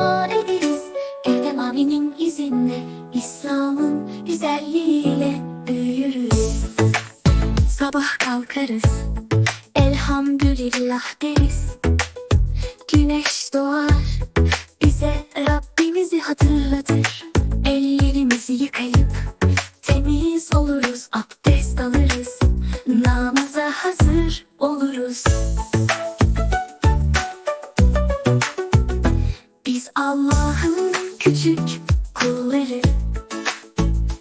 dua ederiz. Evde mavinin izinde İslam'ın güzelliğiyle büyürüz. Sabah kalkarız. Elhamdülillah deriz. Güneş doğar. Bize Rabbimizi hatırlatır. Ellerimizi yıkayıp Temiz oluruz. Abdest alırız. Namaza hazır oluruz. Küçük kulları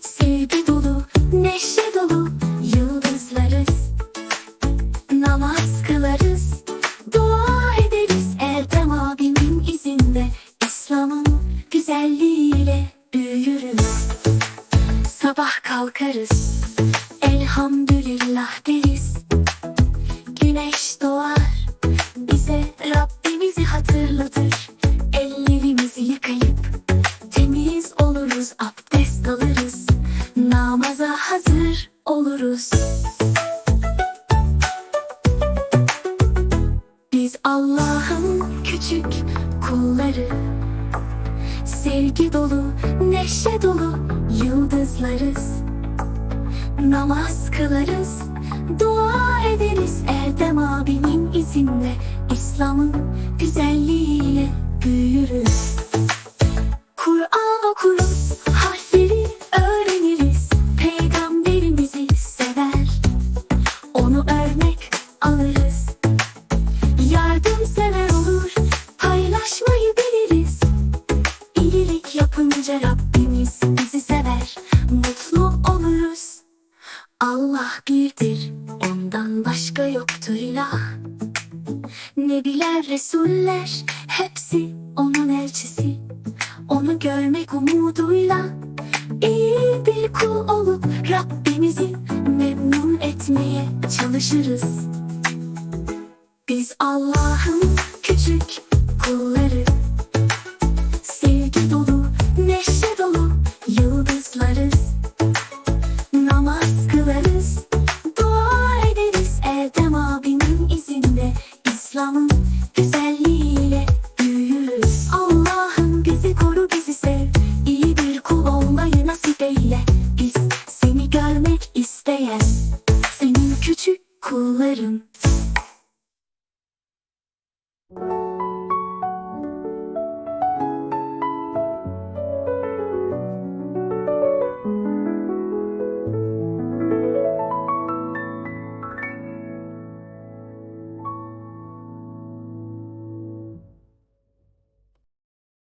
Sevgi dolu, neşe dolu yıldızlarız. Namaz kılarız, dua ederiz. Erdem abimin izinde İslam'ın güzelliğiyle büyürüz. Sabah kalkarız, elhamdülillah deriz. Güneş doğar, oluruz. Biz Allah'ın küçük kulları. Sevgi dolu, neşe dolu yıldızlarız. Namaz kılarız, dua ederiz. Erdem abinin izinde İslam'ın güzelliğiyle büyürüz. Kur'an okuruz, Allah birdir, ondan başka yoktur ilah. Nebiler, Resuller, hepsi onun elçisi. Onu görmek umuduyla iyi bir kul olup Rabbimizi memnun etmeye çalışırız. Biz Allah'ın küçük kulları isteyen Senin küçük kulların.